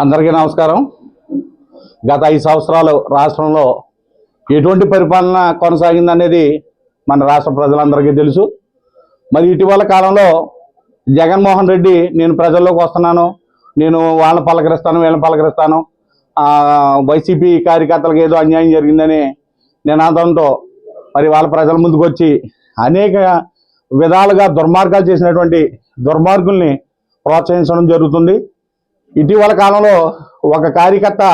అందరికీ నమస్కారం. గత ఐదు సంవత్సరాలు రాష్ట్రంలో ఎటువంటి పరిపాలన కొనసాగిందనేది మన రాష్ట్ర ప్రజలందరికీ తెలుసు. మరి ఇటీవల కాలంలో జగన్మోహన్ రెడ్డి నేను ప్రజల్లోకి వస్తున్నాను. నేను వాళ్ళని పలకరిస్తాను వీళ్ళని పలకరిస్తాను. వైసీపీ కార్యకర్తలకు ఏదో అన్యాయం జరిగిందని నినాదంతో మరి వాళ్ళ ప్రజల ముందుకు వచ్చి అనేక విధాలుగా దుర్మార్గాలు చేసినటువంటి దుర్మార్గుల్ని ప్రోత్సహించడం జరుగుతుంది. ఇటీవల కాలంలో ఒక కార్యకర్త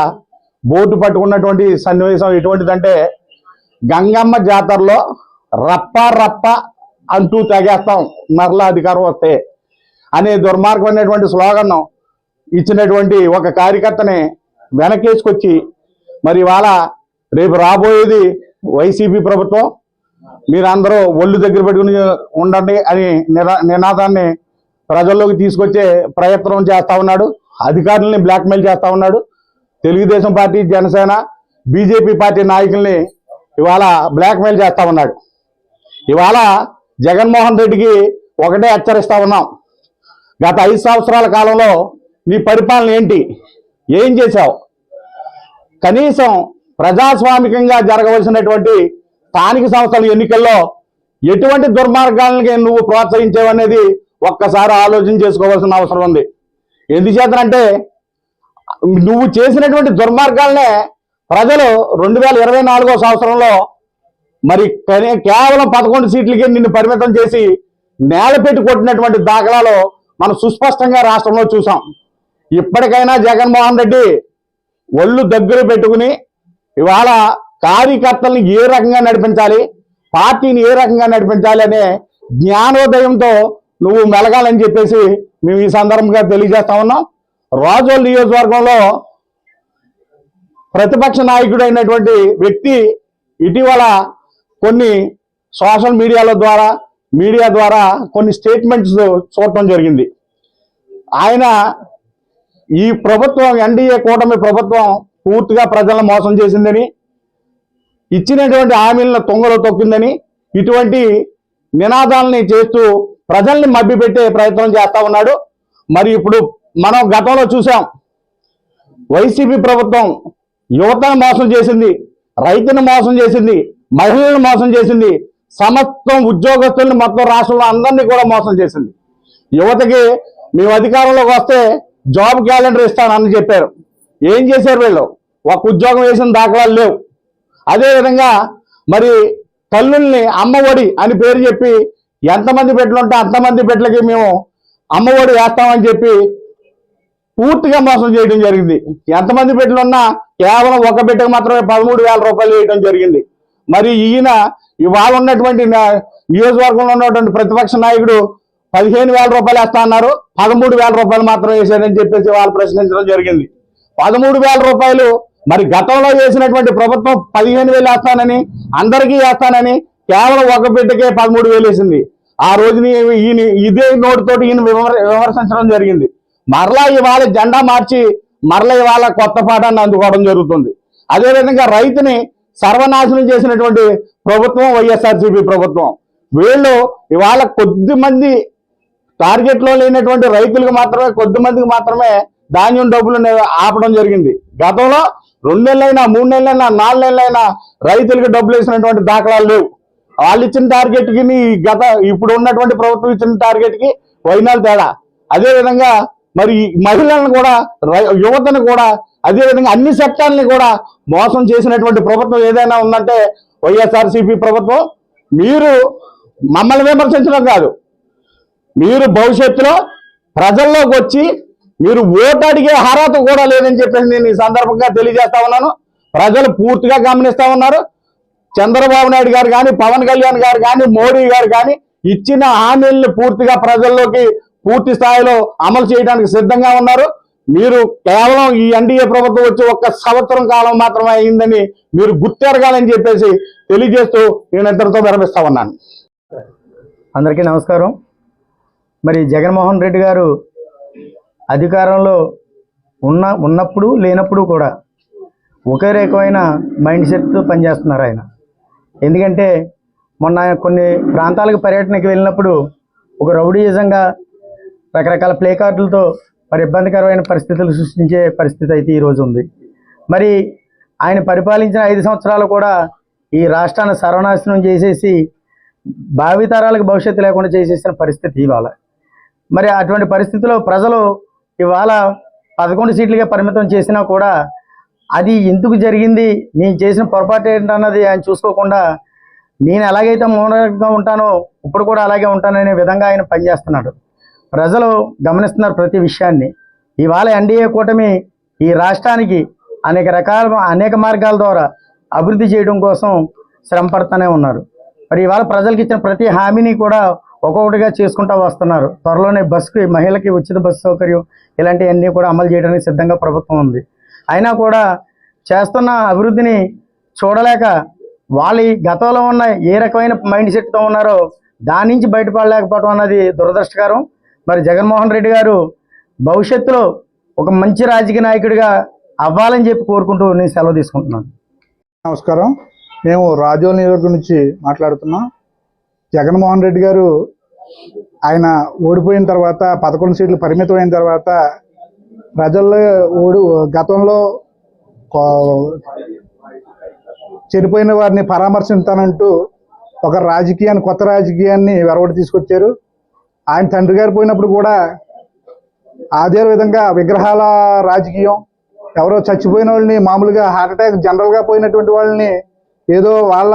బోటు పట్టుకున్నటువంటి సన్నివేశం ఎటువంటిదంటే గంగమ్మ జాతరలో రప్ప రప్ప అంటూ తెగేస్తాం మరలా అధికారం వస్తే అనే దుర్మార్గమైనటువంటి స్లోగన్ ఇచ్చినటువంటి ఒక కార్యకర్తని వెనకేసుకొచ్చి మరి ఇవాళ రేపు రాబోయేది వైసీపీ ప్రభుత్వం మీరందరూ ఒళ్ళు దగ్గర పెట్టుకుని ఉండండి అని నినాదాన్ని ప్రజల్లోకి తీసుకొచ్చే ప్రయత్నం చేస్తా ఉన్నాడు. అధికారుల్ని బ్లాక్మెయిల్ చేస్తా ఉన్నాడు. Telugu Desam party Janasena BJP party నాయకుల్ని ఇవాళ బ్లాక్మెయిల్ చేస్తా ఉన్నాడు. ఇవాళ జగన్మోహన్ రెడ్డికి ఒకటే హెచ్చరిస్తా ఉన్నాం. గత ఐదు సంవత్సరాల కాలంలో నీ పరిపాలన ఏంటి? ఏం చేశావు? కనీసం ప్రజాస్వామికంగా జరగవలసినటువంటి స్థానిక సంస్థల ఎన్నికల్లో ఎటువంటి దుర్మార్గాలకి నువ్వు ప్రోత్సహించావనేది ఒక్కసారి ఆలోచన చేసుకోవాల్సిన అవసరం ఉంది. ఎందుచేతనంటే నువ్వు చేసినటువంటి దుర్మార్గాలనే ప్రజలు రెండు వేల ఇరవై నాలుగో సంవత్సరంలో మరి కేవలం పదకొండు సీట్లకే నిన్ను పరిమితం చేసి నేల పెట్టి కొట్టినటువంటి దాఖలాలు మనం సుస్పష్టంగా రాష్ట్రంలో చూసాం. ఇప్పటికైనా జగన్మోహన్ రెడ్డి ఒళ్ళు దగ్గర పెట్టుకుని ఇవాళ కార్యకర్తల్ని ఏ రకంగా నడిపించాలి పార్టీని ఏ రకంగా నడిపించాలి అనే జ్ఞానోదయంతో నువ్వు మెలగాలని చెప్పేసి మేము ఈ సందర్భంగా తెలియజేస్తా ఉన్నాం. రాజోల్ నియోజకవర్గంలో ప్రతిపక్ష నాయకుడైనటువంటి వ్యక్తి ఇటీవల కొన్ని సోషల్ మీడియాల ద్వారా మీడియా ద్వారా కొన్ని స్టేట్మెంట్స్ చూడటం జరిగింది. ఆయన ఈ ప్రభుత్వం ఎన్డీఏ కూటమి ప్రభుత్వం పూర్తిగా ప్రజలను మోసం చేసిందని ఇచ్చినటువంటి హామీలను తొంగలో తొక్కిందని ఇటువంటి నినాదాలని చేస్తూ ప్రజల్ని మభ్యపెట్టే ప్రయత్నం చేస్తా ఉన్నాడు. మరి ఇప్పుడు మనం గతంలో చూసాం వైసీపీ ప్రభుత్వం యువతను మోసం చేసింది రైతును మోసం చేసింది మహిళలను మోసం చేసింది సమస్తం ఉద్యోగస్తుల్ని మొత్తం రాష్ట్రంలో అందరినీ కూడా మోసం చేసింది. యువతకి మేము అధికారంలోకి వస్తే జాబ్ క్యాలెండర్ ఇస్తానని చెప్పారు. ఏం చేశారు వీళ్ళు? ఒక ఉద్యోగం వేసిన దాఖలాలు లేవు. అదేవిధంగా మరి తల్లుల్ని అమ్మఒడి అని పేరు చెప్పి ఎంతమంది బిడ్డలు ఉంటే అంతమంది బిడ్డలకి మేము అమ్మఒడి వేస్తామని చెప్పి పూర్తిగా మోసం చేయడం జరిగింది. ఎంతమంది బిడ్డలు ఉన్నా కేవలం ఒక బిడ్డకు మాత్రమే పదమూడు వేల రూపాయలు వేయడం జరిగింది. మరి ఈయన ఇవాళ ఉన్నటువంటి నియోజకవర్గంలో ఉన్నటువంటి ప్రతిపక్ష నాయకుడు పదిహేను వేల రూపాయలు వేస్తా అన్నారు. పదమూడు వేల రూపాయలు మాత్రం వేశారని చెప్పేసి వాళ్ళు ప్రశ్నించడం జరిగింది. పదమూడు వేల రూపాయలు మరి గతంలో వేసినటువంటి ప్రభుత్వం పదిహేను వేలు వేస్తానని అందరికీ వేస్తానని కేవలం ఒక బిడ్డకే పదమూడు వేలు వేసింది. ఆ రోజుని ఈయన ఇదే నోటితోటి ఈయన విమర్శించడం జరిగింది. మరలా ఇవాళ జెండా మార్చి మరలా ఇవాళ కొత్త పాఠాన్ని అందుకోవడం జరుగుతుంది. అదేవిధంగా రైతుని సర్వనాశనం చేసినటువంటి ప్రభుత్వం వైఎస్ఆర్సీపీ ప్రభుత్వం. వీళ్ళు ఇవాళ కొద్ది మంది టార్గెట్లో లేనటువంటి రైతులకు మాత్రమే కొద్ది మందికి మాత్రమే ధాన్యం డబ్బులు ఆపడం జరిగింది. గతంలో రెండు నెలలైనా మూడు నెలలైనా నాలుగు నెలలైనా రైతులకు డబ్బులు వేసినటువంటి దాఖలాలు లేవు. వాళ్ళు ఇచ్చిన టార్గెట్కి గత ఇప్పుడు ఉన్నటువంటి ప్రభుత్వం ఇచ్చిన టార్గెట్కి వైనాలు తేడా. అదే విధంగా మరి మహిళలను కూడా రై- యువతను కూడా అదే విధంగా అన్ని చట్టాలని కూడా మోసం చేసినటువంటి ప్రభుత్వం ఏదైనా ఉందంటే వైఎస్ఆర్సీపీ ప్రభుత్వం మీరు మమ్మల్ని విమర్శించడం కాదు. మీరు భవిష్యత్తులో ప్రజల్లోకి వచ్చి మీరు ఓటు అడిగే అర్హత కూడా లేదని చెప్పేసి నేను ఈ సందర్భంగా తెలియజేస్తా ఉన్నాను. ప్రజలు పూర్తిగా గమనిస్తా ఉన్నారు. చంద్రబాబు నాయుడు గారు కానీ పవన్ కళ్యాణ్ గారు కానీ మోడీ గారు కానీ ఇచ్చిన హామీలను పూర్తిగా ప్రజల్లోకి పూర్తి స్థాయిలో అమలు చేయడానికి సిద్ధంగా ఉన్నారు. మీరు కేవలం ఈ ఎన్డీఏ ప్రభుత్వం వచ్చి ఒక్క సంవత్సరం కాలం మాత్రమే అయిందని మీరు గుర్తెరగాలని చెప్పేసి తెలియజేస్తూ నేను ఇద్దరితో విరమిస్తా ఉన్నాను. అందరికీ నమస్కారం. మరి జగన్మోహన్ రెడ్డి గారు అధికారంలో ఉన్న ఉన్నప్పుడు లేనప్పుడు కూడా ఒకే రకమైన మైండ్ సెట్తో పనిచేస్తున్నారు ఆయన. ఎందుకంటే మొన్న కొన్ని ప్రాంతాలకు పర్యటనకి వెళ్ళినప్పుడు ఒక రౌడీయిజంగా రకరకాల ప్లే కార్డులతో మరి ఇబ్బందికరమైన పరిస్థితులు సృష్టించే పరిస్థితి అయితే ఈరోజు ఉంది. మరి ఆయన పరిపాలించిన ఐదు సంవత్సరాలు కూడా ఈ రాష్ట్రాన్ని సర్వనాశనం చేసేసి భావితరాలకు భవిష్యత్తు లేకుండా చేసేసిన పరిస్థితి ఇవాళ. మరి అటువంటి పరిస్థితిలో ప్రజలు ఇవాళ పదకొండు సీట్లుగా పరిమితం చేసినా కూడా అది ఎందుకు జరిగింది? నేను చేసిన పొరపాటు ఏంటన్నది ఆయన చూసుకోకుండా నేను ఎలాగైతే మౌనంగా ఉంటానో ఇప్పుడు కూడా అలాగే ఉంటాననే విధంగా ఆయన పనిచేస్తున్నాడు. ప్రజలు గమనిస్తున్నారు ప్రతి విషయాన్ని. ఇవాళ ఎన్డీఏ కూటమి ఈ రాష్ట్రానికి అనేక రకాల అనేక మార్గాల ద్వారా అభివృద్ధి చేయడం కోసం శ్రమ పడుతూనే ఉన్నారు. మరి ఇవాళ ప్రజలకు ఇచ్చిన ప్రతి హామీని కూడా ఒక్కొక్కటిగా చేసుకుంటూ వస్తున్నారు. త్వరలోనే బస్సుకి మహిళకి ఉచిత బస్సు సౌకర్యం ఇలాంటివన్నీ కూడా అమలు చేయడానికి సిద్ధంగా ప్రభుత్వం ఉంది. అయినా కూడా చేస్తున్న అభివృద్ధిని చూడలేక వాళ్ళ గతంలో ఉన్న ఏ రకమైన మైండ్ సెట్తో ఉన్నారో దాని నుంచి బయటపడలేకపోవడం అన్నది దురదృష్టకరం. మరి జగన్మోహన్ రెడ్డి గారు భవిష్యత్తులో ఒక మంచి రాజకీయ నాయకుడిగా అవ్వాలని చెప్పి కోరుకుంటూ నేను సెలవు తీసుకుంటున్నాను. నమస్కారం. మేము రాజోల్ నియోజకవర్గం నుంచి మాట్లాడుతున్నాం. జగన్మోహన్ రెడ్డి గారు ఆయన ఓడిపోయిన తర్వాత పదకొండు సీట్లు పరిమితం అయిన తర్వాత ప్రజల్లో ఓడి గతంలో చనిపోయిన వారిని పరామర్శించానంటూ ఒక రాజకీయాన్ని కొత్త రాజకీయాన్ని వెరవడి తీసుకొచ్చారు. ఆయన తండ్రి గారు పోయినప్పుడు కూడా అదే విధంగా విగ్రహాల రాజకీయం ఎవరో చచ్చిపోయిన వాళ్ళని మామూలుగా హార్ట్ అటాక్ పోయినటువంటి వాళ్ళని ఏదో వాళ్ళ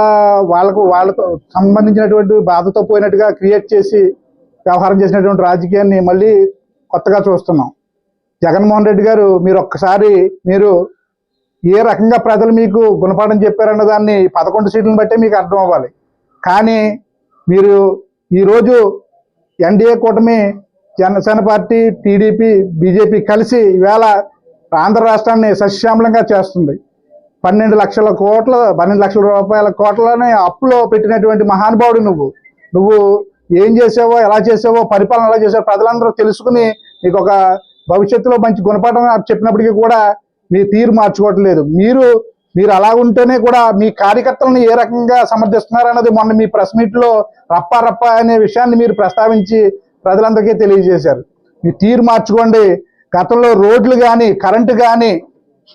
వాళ్ళకు వాళ్ళతో సంబంధించినటువంటి బాధతో పోయినట్టుగా క్రియేట్ చేసి వ్యవహారం చేసినటువంటి రాజకీయాన్ని మళ్ళీ కొత్తగా చూస్తున్నాం. జగన్మోహన్ రెడ్డి గారు మీరు ఒక్కసారి మీరు ఏ రకంగా ప్రజలు మీకు గుణపాఠం చెప్పారన్న దాన్ని పదకొండు సీట్లను బట్టే మీకు అర్థం అవ్వాలి. కానీ మీరు ఈరోజు ఎన్డీఏ కూటమి జనసేన పార్టీ టీడీపీ బీజేపీ కలిసి ఈవేళ ఆంధ్ర రాష్ట్రాన్ని సస్యశ్యామలంగా చేస్తుంది. పన్నెండు లక్షల కోట్ల పన్నెండు లక్షల రూపాయల కోట్లని అప్పులో పెట్టినటువంటి మహానుభావుడు నువ్వు. నువ్వు ఏం చేసావో ఎలా చేసావో పరిపాలన ఎలా చేసావో ప్రజలందరూ తెలుసుకుని నీకు ఒక భవిష్యత్తులో మంచి గుణపాఠం చెప్పినప్పటికీ కూడా మీ తీరు మార్చుకోవట్లేదు. మీరు మీరు అలా ఉంటేనే కూడా మీ కార్యకర్తలను ఏ రకంగా సమర్థిస్తున్నారన్నది మొన్న మీ ప్రెస్ మీట్లో రప్ప రప్ప అనే విషయాన్ని మీరు ప్రస్తావించి ప్రజలందరికీ తెలియజేశారు. మీ తీరు మార్చుకోండి. గతంలో రోడ్లు కానీ కరెంటు కానీ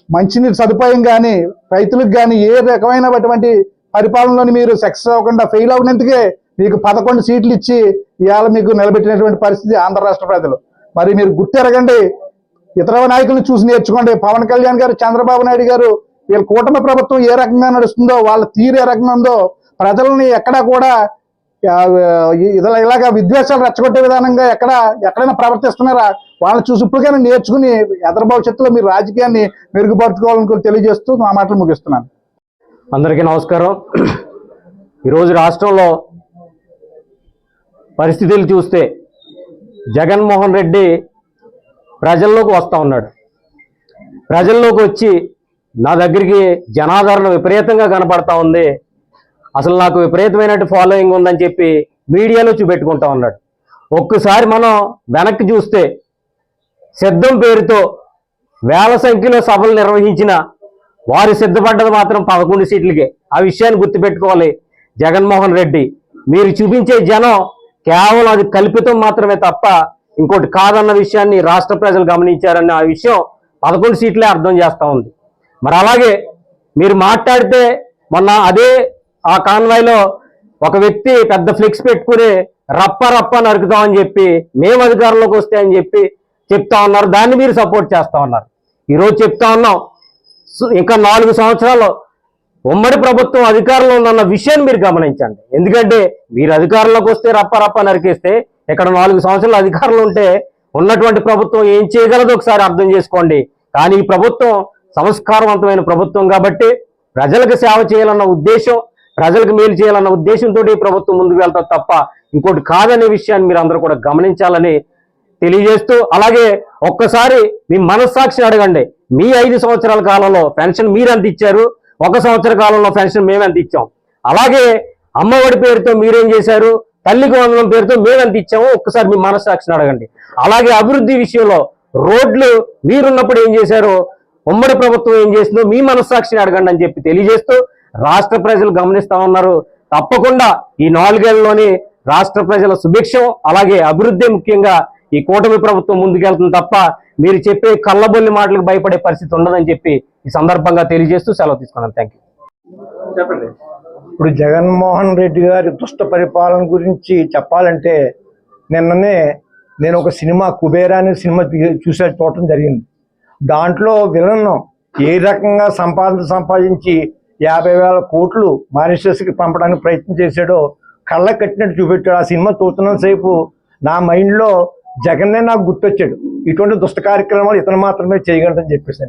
మంచినీటి సదుపాయం కానీ రైతులకు కానీ ఏ రకమైనటువంటి పరిపాలనలోని మీరు సక్సెస్ అవ్వకుండా ఫెయిల్ అవునందుకే మీకు పదకొండు సీట్లు ఇచ్చి ఇవాళ మీకు నిలబెట్టినటువంటి పరిస్థితి ఆంధ్ర రాష్ట్ర ప్రజలు. మరి మీరు గుర్తెరగండి. ఇతర నాయకులను చూసి నేర్చుకోండి. పవన్ కళ్యాణ్ గారు చంద్రబాబు నాయుడు గారు వీళ్ళ కూటమి ప్రభుత్వం ఏ రకంగా నడుస్తుందో వాళ్ళ తీరు ఏ రకంగా ఉందో ప్రజల్ని ఎక్కడా కూడా ఆ, ఇలా ఇలాగా విద్వేషాలు రెచ్చగొట్టే విధానంగా ఎక్కడ ఎక్కడైనా ప్రవర్తిస్తున్నారా? వాళ్ళని చూసి ఇప్పటికైనా నేర్చుకుని ఎదర భవిష్యత్తులో మీరు రాజకీయాన్ని మెరుగుపరుచుకోవాలని తెలియజేస్తూ నా మాటలు ముగిస్తున్నాను. అందరికీ నమస్కారం. ఈరోజు రాష్ట్రంలో పరిస్థితులు చూస్తే జగన్మోహన్ రెడ్డి ప్రజల్లోకి వస్తూ ఉన్నాడు. ప్రజల్లోకి వచ్చి నా దగ్గరికి జనాదరణ విపరీతంగా కనపడతా ఉంది. అసలు నాకు విపరీతమైనట్టు ఫాలోయింగ్ ఉందని చెప్పి మీడియాలో చూపెట్టుకుంటా ఉన్నాడు. ఒక్కసారి మనం వెనక్కి చూస్తే సిద్ధం పేరుతో వేల సంఖ్యలో సభలు నిర్వహించిన వారు సిద్ధపడ్డది మాత్రం పదకొండు సీట్లకే. ఆ విషయాన్ని గుర్తుపెట్టుకోవాలి. జగన్మోహన్ రెడ్డి మీరు చూపించే జనం కేవలం అది కల్పితం మాత్రమే తప్ప ఇంకోటి కాదన్న విషయాన్ని రాష్ట్ర ప్రజలు గమనించారన్న ఆ విషయం పదకొండు సీట్లే అర్థం చేస్తూ ఉంది. మరి అలాగే మీరు మాట్లాడితే మొన్న అదే ఆ కాన్వాయ్లో ఒక వ్యక్తి పెద్ద ఫ్లెక్స్ పెట్టుకుని రప్ప రప్ప నరుకుతామని చెప్పి మేము అధికారంలోకి వస్తే అని చెప్పి చెప్తా ఉన్నారు. దాన్ని మీరు సపోర్ట్ చేస్తా ఉన్నారు. ఈరోజు చెప్తా ఉన్నాం. ఇంకా నాలుగు సంవత్సరాలు ఉమ్మడి ప్రభుత్వం అధికారంలో ఉందన్న విషయాన్ని మీరు గమనించండి. ఎందుకంటే మీరు అధికారంలోకి వస్తే రప్ప రప్ప నరికేస్తే ఇక్కడ నాలుగు సంవత్సరాలు అధికారంలో ఉంటే ఉన్నటువంటి ప్రభుత్వం ఏం చేయగలదో ఒకసారి అర్థం చేసుకోండి. కానీ ఈ ప్రభుత్వం సంస్కారవంతమైన ప్రభుత్వం కాబట్టి ప్రజలకు సేవ చేయాలన్న ఉద్దేశం ప్రజలకు మేలు చేయాలన్న ఉద్దేశంతో ఈ ప్రభుత్వం ముందుకు వెళ్తా తప్ప ఇంకోటి కాదనే విషయాన్ని మీరు అందరూ కూడా గమనించాలని తెలియజేస్తూ అలాగే ఒక్కసారి మీ మనస్సాక్షిని అడగండి. మీ ఐదు సంవత్సరాల కాలంలో పెన్షన్ మీరు అందించారు ఇచ్చారు? ఒక సంవత్సర కాలంలో పెన్షన్ మేమెంత ఇచ్చాం. అలాగే అమ్మఒడి పేరుతో మీరేం చేశారు? తల్లికి వందనం పేరుతో మేమెంత ఇచ్చామో. ఒక్కసారి మీ మనస్సాక్షిని అడగండి. అలాగే అభివృద్ధి విషయంలో రోడ్లు మీరున్నప్పుడు ఏం చేశారో? ఉమ్మడి ప్రభుత్వం ఏం చేసిందో మీ మనస్సాక్షిని అడగండి అని చెప్పి తెలియజేస్తూ రాష్ట్ర ప్రజలు గమనిస్తా ఉన్నారు. తప్పకుండా ఈ నాలుగేళ్ళలోని రాష్ట్ర ప్రజల సుభిక్షం అలాగే అభివృద్ధి ముఖ్యంగా ఈ కూటమి ప్రభుత్వం ముందుకెళ్తుంది తప్ప మీరు చెప్పే కళ్ళబొల్లి మాటలకు భయపడే పరిస్థితి ఉండదని చెప్పి ఈ సందర్భంగా తెలియజేస్తూ సెలవు తీసుకున్నాను. థ్యాంక్ యూ చెప్పండి. ఇప్పుడు జగన్మోహన్ రెడ్డి గారి దుష్ట పరిపాలన గురించి చెప్పాలంటే నిన్ననే నేను ఒక సినిమా కుబేరా అనే సినిమా చూసే చూడటం జరిగింది. దాంట్లో విలన్ ఏ రకంగా సంపాదన సంపాదించి యాభై వేల కోట్లు మారిషస్కి పంపడానికి ప్రయత్నం చేశాడో కళ్ళ కట్టినట్టు చూపెట్టాడు. ఆ సినిమా చూస్తున్నంత సేపు నా మైండ్లో జగన్నే నాకు గుర్తొచ్చాడు. ఇటువంటి దుష్ట కార్యక్రమాలు ఇతను మాత్రమే చేయగలడని చెప్పేసి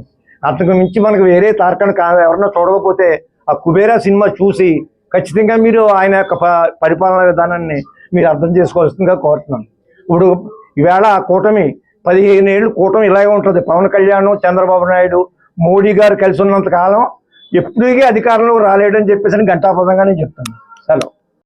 అంతకు మించి మనకు వేరే తారకను ఎవరన్నా చూడకపోతే ఆ కుబేరా సినిమా చూసి ఖచ్చితంగా మీరు ఆయన యొక్క ప- పరిపాలనా విధానాన్ని మీరు అర్థం చేసుకోవాల్సిందిగా కోరుతున్నాను. ఇప్పుడు ఈవేళ ఆ కూటమి పదిహేను ఏళ్ళు కూటమి ఇలాగే ఉంటుంది. పవన్ కళ్యాణ్ చంద్రబాబు నాయుడు మోడీ గారు కలిసి ఉన్నంత కాలం ఎప్పటికీ అధికారంలో రాలేడని చెప్పేసి అని నేను చెప్తాను.